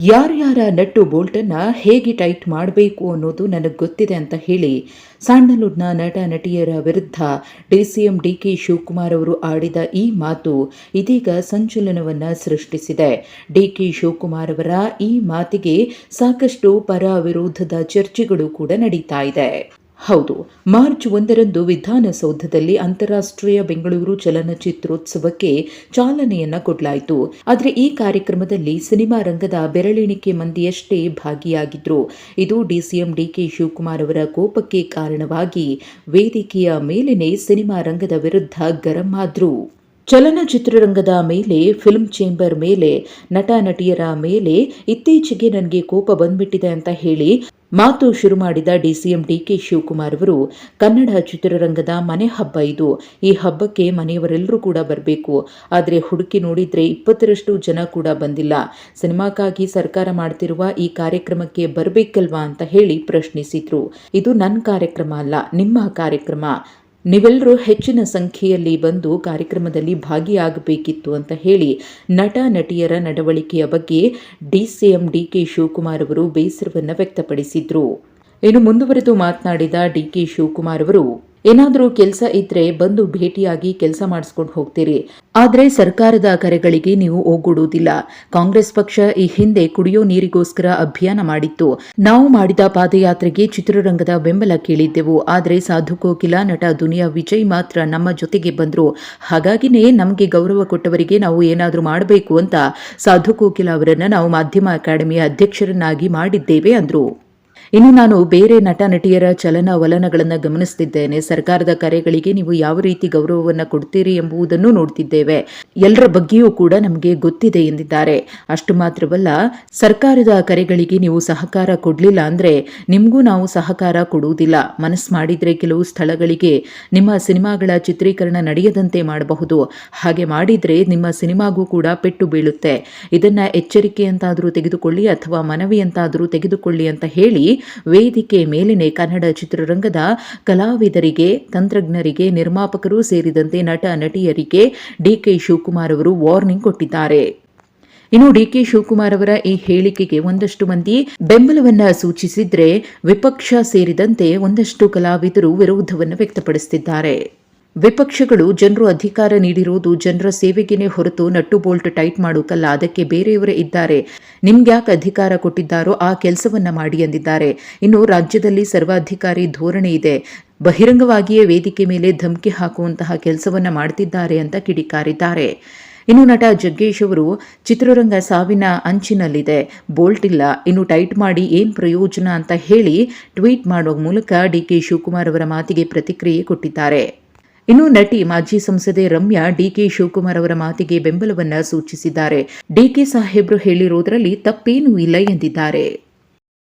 ಯಾರ್ಯಾರ ನಟ್ಟು ಬೋಲ್ಟನ್ನು ಹೇಗೆ ಟೈಟ್ ಮಾಡಬೇಕು ಅನ್ನೋದು ನನಗೆ ಗೊತ್ತಿದೆ ಅಂತ ಹೇಳಿ ಸ್ಯಾಂಡಲ್ವುಡ್ನ ನಟ ನಟಿಯರ ವಿರುದ್ಧ ಡಿಸಿಎಂ ಡಿಕೆ ಶಿವಕುಮಾರ್ ಅವರು ಆಡಿದ ಈ ಮಾತು ಇದೀಗ ಸಂಚಲನವನ್ನು ಸೃಷ್ಟಿಸಿದೆ. ಡಿ ಕೆ ಶಿವಕುಮಾರ್ ಅವರ ಈ ಮಾತಿಗೆ ಸಾಕಷ್ಟು ಪರ ವಿರೋಧದ ಚರ್ಚೆಗಳು ಕೂಡ ನಡೀತಾ ಇದೆ. ಹೌದು, ಮಾರ್ಚ್ ಒಂದರಂದು ವಿಧಾನಸೌಧದಲ್ಲಿ ಅಂತಾರಾಷ್ಟ್ರೀಯ ಬೆಂಗಳೂರು ಚಲನಚಿತ್ರೋತ್ಸವಕ್ಕೆ ಚಾಲನೆಯನ್ನ ಕೊಡಲಾಯಿತು. ಆದರೆ ಈ ಕಾರ್ಯಕ್ರಮದಲ್ಲಿ ಸಿನಿಮಾ ರಂಗದ ಬೆರಳೆಣಿಕೆ ಮಂದಿಯಷ್ಟೇ ಭಾಗಿಯಾಗಿದ್ರು. ಇದು ಡಿಸಿಎಂ ಡಿಕೆ ಶಿವಕುಮಾರ್ ಅವರ ಕೋಪಕ್ಕೆ ಕಾರಣವಾಗಿ ವೇದಿಕೆಯ ಮೇಲೇನೆ ಸಿನಿಮಾ ರಂಗದ ವಿರುದ್ಧ ಗರಂ ಆದ್ರು. ಚಲನಚಿತ್ರರಂಗದ ಮೇಲೆ ಫಿಲ್ಮ್ ಚೇಂಬರ್ ಮೇಲೆ, ನಟ, ನಟಿಯರ ಮೇಲೆ ಇತ್ತೀಚೆಗೆ ನನಗೆ ಕೋಪ ಬಂದ್ಬಿಟ್ಟಿದೆ ಅಂತ ಹೇಳಿ ಮಾತು ಶುರು ಮಾಡಿದ ಡಿಸಿಎಂ ಡಿಕೆ ಶಿವಕುಮಾರ್ ಅವರು, ಕನ್ನಡ ಚಿತ್ರರಂಗದ ಮನೆ ಹಬ್ಬ ಇದು. ಈ ಹಬ್ಬಕ್ಕೆ ಮನೆಯವರೆಲ್ಲರೂ ಕೂಡ ಬರಬೇಕು. ಆದರೆ ಹುಡುಕಿ ನೋಡಿದ್ರೆ ಇಪ್ಪತ್ತರಷ್ಟು ಜನ ಕೂಡ ಬಂದಿಲ್ಲ. ಸಿನಿಮಾಕ್ಕಾಗಿ ಸರ್ಕಾರ ಮಾಡ್ತಿರುವ ಈ ಕಾರ್ಯಕ್ರಮಕ್ಕೆ ಬರಬೇಕಲ್ವಾ ಅಂತ ಹೇಳಿ ಪ್ರಶ್ನಿಸಿದ್ರು. ಇದು ನನ್ನ ಕಾರ್ಯಕ್ರಮ ಅಲ್ಲ, ನಿಮ್ಮ ಕಾರ್ಯಕ್ರಮ. ನೀವೆಲ್ಲರೂ ಹೆಚ್ಚಿನ ಸಂಖ್ಯೆಯಲ್ಲಿ ಬಂದು ಕಾರ್ಯಕ್ರಮದಲ್ಲಿ ಭಾಗಿಯಾಗಬೇಕಿತ್ತು ಅಂತ ಹೇಳಿ ನಟ, ನಟಿಯರ ನಡವಳಿಕೆಯ ಬಗ್ಗೆ ಡಿಸಿಎಂ ಡಿಕೆ ಶಿವಕುಮಾರ್ ಅವರು ಬೇಸರವನ್ನು ವ್ಯಕ್ತಪಡಿಸಿದರು. ಇನ್ನು ಮುಂದುವರೆದು ಮಾತನಾಡಿದ ಡಿ ಕೆ ಶಿವಕುಮಾರ್ ಅವರು ಏನಾದರೂ ಕೆಲಸ ಇದ್ರೆ ಬಂದು ಭೇಟಿಯಾಗಿ ಕೆಲಸ ಮಾಡಿಸ್ಕೊಂಡು ಹೋಗ್ತೀರಿ. ಆದ್ರೆ ಸರ್ಕಾರದ ಕರೆಗಳಿಗೆ ನೀವು ಒಗ್ಗೂಡುವುದಿಲ್ಲ. ಕಾಂಗ್ರೆಸ್ ಪಕ್ಷ ಈ ಹಿಂದೆ ಕುಡಿಯೋ ನೀರಿಗೋಸ್ಕರ ಅಭಿಯಾನ ಮಾಡಿತ್ತು. ನಾವು ಮಾಡಿದ ಪಾದಯಾತ್ರೆಗೆ ಚಿತ್ರರಂಗದ ಬೆಂಬಲ ಕೇಳಿದ್ದೆವು. ಆದ್ರೆ ಸಾಧು ಕೋಕಿಲ ನಟ ದುನಿಯಾ ವಿಜಯ್ ಮಾತ್ರ ನಮ್ಮ ಜೊತೆಗೆ ಬಂದ್ರು. ಹಾಗಾಗಿನೇ ನಮಗೆ ಗೌರವ ಕೊಟ್ಟವರಿಗೆ ನಾವು ಏನಾದರೂ ಮಾಡಬೇಕು ಅಂತ ಸಾಧು ಕೋಕಿಲ ಅವರನ್ನು ನಾವು ಮಾಧ್ಯಮ ಅಕಾಡೆಮಿಯ ಅಧ್ಯಕ್ಷರನ್ನಾಗಿ ಮಾಡಿದ್ದೇವೆ ಅಂದ್ರು. ಇನ್ನು ನಾನು ಬೇರೆ ನಟ, ನಟಿಯರ ಚಲನ ವಲನಗಳನ್ನು ಗಮನಿಸುತ್ತಿದ್ದೇನೆ ಸರ್ಕಾರದ ಕರೆಗಳಿಗೆ ನೀವು ಯಾವ ರೀತಿ ಗೌರವವನ್ನು ಕೊಡ್ತೀರಿ ಎಂಬುದನ್ನು ನೋಡ್ತಿದ್ದೇವೆ. ಎಲ್ಲರ ಬಗ್ಗೆಯೂ ಕೂಡ ನಮಗೆ ಗೊತ್ತಿದೆ ಎಂದಿದ್ದಾರೆ. ಅಷ್ಟು ಮಾತ್ರವಲ್ಲ, ಸರ್ಕಾರದ ಕರೆಗಳಿಗೆ ನೀವು ಸಹಕಾರ ಕೊಡಲಿಲ್ಲ ಅಂದ್ರೆ ನಿಮಗೂ ನಾವು ಸಹಕಾರ ಕೊಡುವುದಿಲ್ಲ. ಮನಸ್ಸು ಮಾಡಿದ್ರೆ ಕೆಲವು ಸ್ಥಳಗಳಿಗೆ ನಿಮ್ಮ ಸಿನಿಮಾಗಳ ಚಿತ್ರೀಕರಣ ನಡೆಯದಂತೆ ಮಾಡಬಹುದು. ಹಾಗೆ ಮಾಡಿದ್ರೆ ನಿಮ್ಮ ಸಿನಿಮಾಗೂ ಕೂಡ ಪೆಟ್ಟು ಬೀಳುತ್ತೆ. ಇದನ್ನ ಎಚ್ಚರಿಕೆ ಅಂತಾದರೂ ತೆಗೆದುಕೊಳ್ಳಿ ಅಥವಾ ಮನವಿ ಅಂತಾದರೂ ತೆಗೆದುಕೊಳ್ಳಿ ಅಂತ ಹೇಳಿ ವೇದಿಕೆ ಮೇಲಿನ ಕನ್ನಡ ಚಿತ್ರರಂಗದ ಕಲಾವಿದರಿಗೆ, ತಂತ್ರಜ್ಞರಿಗೆ, ನಿರ್ಮಾಪಕರು ಸೇರಿದಂತೆ ನಟ ನಟಿಯರಿಗೆ ಡಿಕೆ ಶಿವಕುಮಾರ್ ಅವರು ವಾರ್ನಿಂಗ್ ಕೊಟ್ಟಿದ್ದಾರೆ. ಇನ್ನು ಡಿಕೆ ಶಿವಕುಮಾರ್ ಅವರ ಈ ಹೇಳಿಕೆಗೆ ಒಂದಷ್ಟು ಮಂದಿ ಬೆಂಬಲವನ್ನ ಸೂಚಿಸಿದ್ರೆ ವಿಪಕ್ಷ ಸೇರಿದಂತೆ ಒಂದಷ್ಟು ಕಲಾವಿದರು ವಿರೋಧವನ್ನು ವ್ಯಕ್ತಪಡಿಸುತ್ತಿದ್ದಾರೆ ವಿಪಕ್ಷಗಳು ಜನರು ಅಧಿಕಾರ ನೀಡಿರುವುದು ಜನರ ಸೇವೆಗೇನೆ ಹೊರತು ನಟ್ಟು ಬೋಲ್ಟ್ ಟೈಟ್ ಮಾಡೋಕಲ್ಲ, ಅದಕ್ಕೆ ಬೇರೆಯವರೇ ಇದ್ದಾರೆ. ನಿಮ್ಗ್ಯಾಕೆ ಅಧಿಕಾರ ಕೊಟ್ಟಿದ್ದಾರೋ ಆ ಕೆಲಸವನ್ನ ಮಾಡಿ ಎಂದಿದ್ದಾರೆ. ಇನ್ನು ರಾಜ್ಯದಲ್ಲಿ ಸರ್ವಾಧಿಕಾರಿ ಧೋರಣೆ ಇದೆ. ಬಹಿರಂಗವಾಗಿಯೇ ವೇದಿಕೆ ಮೇಲೆ ಧಮಕಿ ಹಾಕುವಂತಹ ಕೆಲಸವನ್ನ ಮಾಡ್ತಿದ್ದಾರೆ ಅಂತ ಕಿಡಿಕಾರಿದ್ದಾರೆ. ಇನ್ನು ನಟ ಜಗ್ಗೇಶ್ ಅವರು ಚಿತ್ರರಂಗ ಸಾವಿನ ಅಂಚಿನಲ್ಲಿದೆ. ಬೋಲ್ಟ್ ಇಲ್ಲ. ಇನ್ನು ಟೈಟ್ ಮಾಡಿ ಏನ್ ಪ್ರಯೋಜನ ಅಂತ ಹೇಳಿ ಟ್ವೀಟ್ ಮಾಡುವ ಮೂಲಕ ಡಿಕೆ ಶಿವಕುಮಾರ್ ಅವರ ಮಾತಿಗೆ ಪ್ರತಿಕ್ರಿಯೆ ಕೊಟ್ಟಿದ್ದಾರೆ. ಇನ್ನು ನಟಿ ಮಾಜಿ ಸಂಸದೆ ರಮ್ಯಾ, ಡಿಕೆ ಶಿವಕುಮಾರ್ ಅವರ ಮಾತಿಗೆ ಬೆಂಬಲವನ್ನ ಸೂಚಿಸಿದ್ದಾರೆ. ಡಿಕೆ ಸಾಹೇಬ್ರು ಹೇಳಿರುವುದರಲ್ಲಿ ತಪ್ಪೇನೂ ಇಲ್ಲ ಎಂದಿದ್ದಾರೆ.